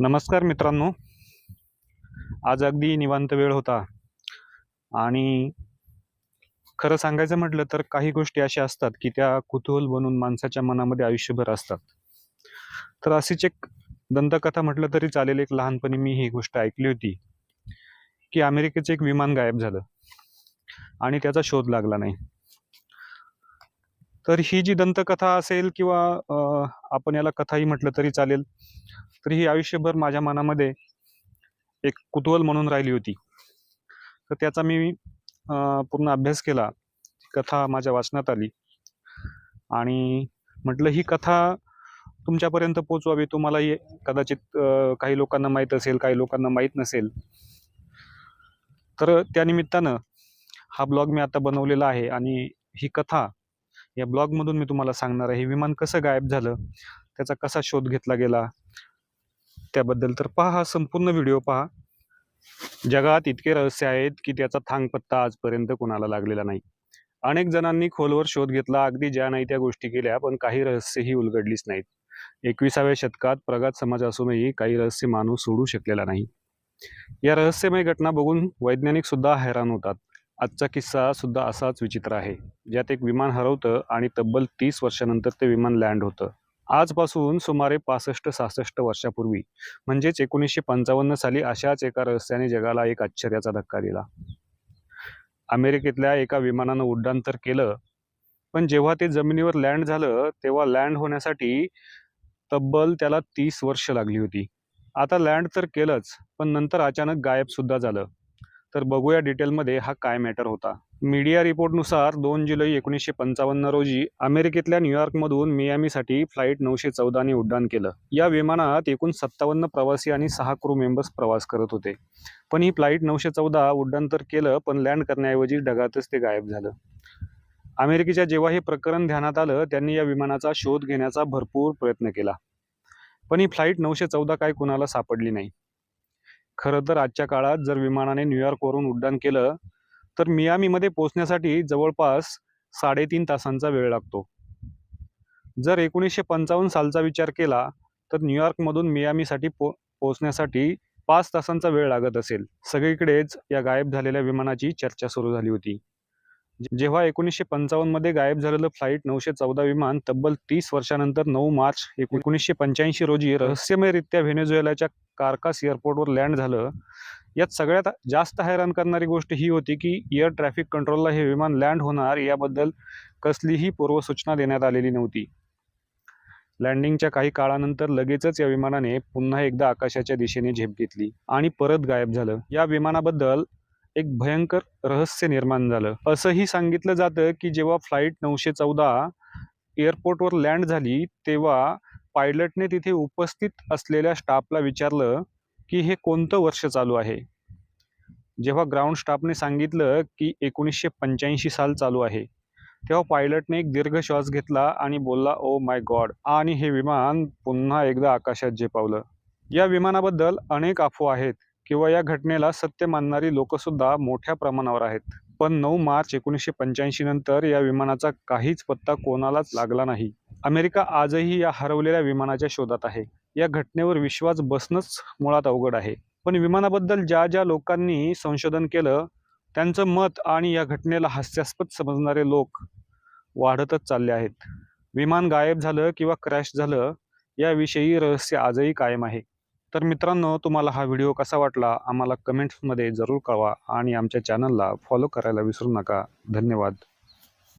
नमस्कार मित्रांनो. आज अगदी निवांत वेळ होता. आणि खरं सांगायचं म्हटलं तर काही गोष्टी अशा असतात की त्या कुतूहल बनून माणसाच्या मनामध्ये आयुष्यभर असतात. तर अशीच एक दंतकथा म्हटलं तरी चालेल. एक लहानपणी मी ही गोष्ट ऐकली होती की अमेरिकेचं एक विमान गायब झालं. आणि त्याचा शोध लागला नाही. तर ही जी दंतकथा असेल किंवा आपण याला कथाही म्हटलं तरी चालेल. तर ही आयुष्यभर माझ्या मनामध्ये एक कुतूहल म्हणून राहिली होती. तर त्याचा मी पूर्ण अभ्यास केला. कथा माझ्या वाचनात आली. आणि म्हटलं ही कथा तुमच्यापर्यंत पोचवावी तुम्हाला कदाचित काही लोकांना माहीत असेल काही लोकांना माहीत नसेल. तर त्या निमित्तानं हा ब्लॉग मी आता बनवलेला आहे आणि ही कथा या ब्लॉगमधून मी तुम्हाला सांगणार आहे हे विमान कसं गायब झालं त्याचा कसा शोध घेतला गेला त्याबद्दल तर पहा हा संपूर्ण व्हिडिओ पहा. जगात इतके रहस्य आहेत की त्याचा थांगपत्ता आजपर्यंत कोणाला लागलेला नाही. अनेक जणांनी खोलवर शोध घेतला अगदी ज्या नाही त्या गोष्टी केल्या पण काही रहस्यही उलगडलीच नाहीत. एकविसाव्या शतकात प्रगत समाज असूनही काही रहस्य माणूस सोडू शकलेला नाही. या रहस्यमय घटना बघून वैज्ञानिक सुद्धा हैराण होतात. आजचा किस्सा सुद्धा असाच विचित्र आहे. ज्यात एक विमान हरवतं आणि तब्बल तीस वर्षानंतर ते विमान लँड होतं. आजपासून सुमारे पासष्ट सहासष्ट वर्षापूर्वी म्हणजेच एकोणीसशे पंचावन्न साली अशाच एका रहस्याने जगाला एक आश्चर्याचा धक्का दिला. अमेरिकेतल्या एका विमानानं उड्डाण तर केलं पण जेव्हा ते जमिनीवर लँड झालं तेव्हा लँड होण्यासाठी तब्बल त्याला तीस वर्ष लागली होती. आता लँड तर केलंच पण नंतर अचानक गायब सुद्धा झालं. तर बघूया डिटेलमध्ये हा काय मॅटर होता. मीडिया रिपोर्टनुसार दोन जुलै एकोणीसशे पंचावन्न रोजी अमेरिकेतल्या न्यूयॉर्कमधून मियामीसाठी फ्लाईट नऊशे चौदाने उड्डाण केलं. या विमानात एकूण सत्तावन्न प्रवासी आणि सहा क्रू मेंबर्स प्रवास करत होते. पण ही फ्लाईट नऊशे चौदा उड्डाण तर केलं पण लँड करण्याऐवजी ढगातच ते गायब झालं. अमेरिकेच्या जेव्हा हे प्रकरण ध्यानात आलं त्यांनी या विमानाचा शोध घेण्याचा भरपूर प्रयत्न केला. पण ही फ्लाईट नऊशे चौदा काय कुणाला सापडली नाही. खरं तर आजच्या काळात जर विमानाने न्यूयॉर्कवरून उड्डाण केलं तर मियामीमध्ये पोहोचण्यासाठी जवळपास साडेतीन तासांचा वेळ लागतो. जर एकोणीसशे पंचावन्न सालचा विचार केला तर न्यूयॉर्कमधून मियामीसाठी पो पोहोचण्यासाठी पाच तासांचा वेळ लागत असेल. सगळीकडेच या गायब झालेल्या विमानाची चर्चा सुरू झाली होती. जेव्हा एकोणीसशे पंचावन्नमध्ये गायब झालेलं फ्लाईट नऊशे चौदा विमान तब्बल तीस वर्षानंतर नऊ मार्च एकोणीसशे पंच्याऐंशी रोजी रहस्यमयरित्या व्हेनेझुएलाच्या कार्कास एअरपोर्टवर लँड झालं. यात सगळ्यात जास्त हैराण करणारी गोष्ट ही होती की एअर ट्रॅफिक कंट्रोलला हे विमान लँड होणार याबद्दल कसलीही पूर्वसूचना देण्यात आलेली नव्हती. लँडिंगच्या काही काळानंतर लगेचच या विमानाने पुन्हा एकदा आकाशाच्या दिशेने झेप घेतली आणि परत गायब झालं. या विमानाबद्दल एक भयंकर रहस्य निर्माण झालं. असंही सांगितलं जातं की जेव्हा फ्लाईट नऊशे चौदा एअरपोर्टवर लँड झाली तेव्हा पायलटने तिथे उपस्थित असलेल्या स्टाफला विचारलं की हे कोणतं वर्ष चालू आहे? जेव्हा ग्राउंड स्टाफने सांगितलं की एकोणीसशे पंच्याऐंशी साल चालू आहे तेव्हा पायलटने एक दीर्घ श्वास घेतला आणि बोलला ओ माय गॉड आणि हे विमान पुन्हा एकदा आकाशात झेपावलं. या विमानाबद्दल अनेक अफवा आहेत. किंवा या घटनेला सत्य मानणारी लोकसुद्धा मोठ्या प्रमाणावर आहेत. पण नऊ मार्च एकोणीसशे पंच्याऐंशी नंतर या विमानाचा काहीच पत्ता कोणालाच लागला नाही. अमेरिका आजही या हरवलेल्या विमानाच्या शोधात आहे. या घटनेवर विश्वास बसणंच मुळात अवघड आहे. पण विमानाबद्दल ज्या ज्या लोकांनी संशोधन केलं त्यांचं मत आणि या घटनेला हास्यास्पद समजणारे लोक वाढतच चालले आहेत. विमान गायब झालं किंवा क्रॅश झालं याविषयी रहस्य आजही कायम आहे. तर मित्रांनो तुम्हाला हा व्हिडिओ कसा वाटला? आम्हाला कमेंट्समध्ये जरूर कळवा आणि आमच्या चॅनलला फॉलो करायला विसरू नका. धन्यवाद.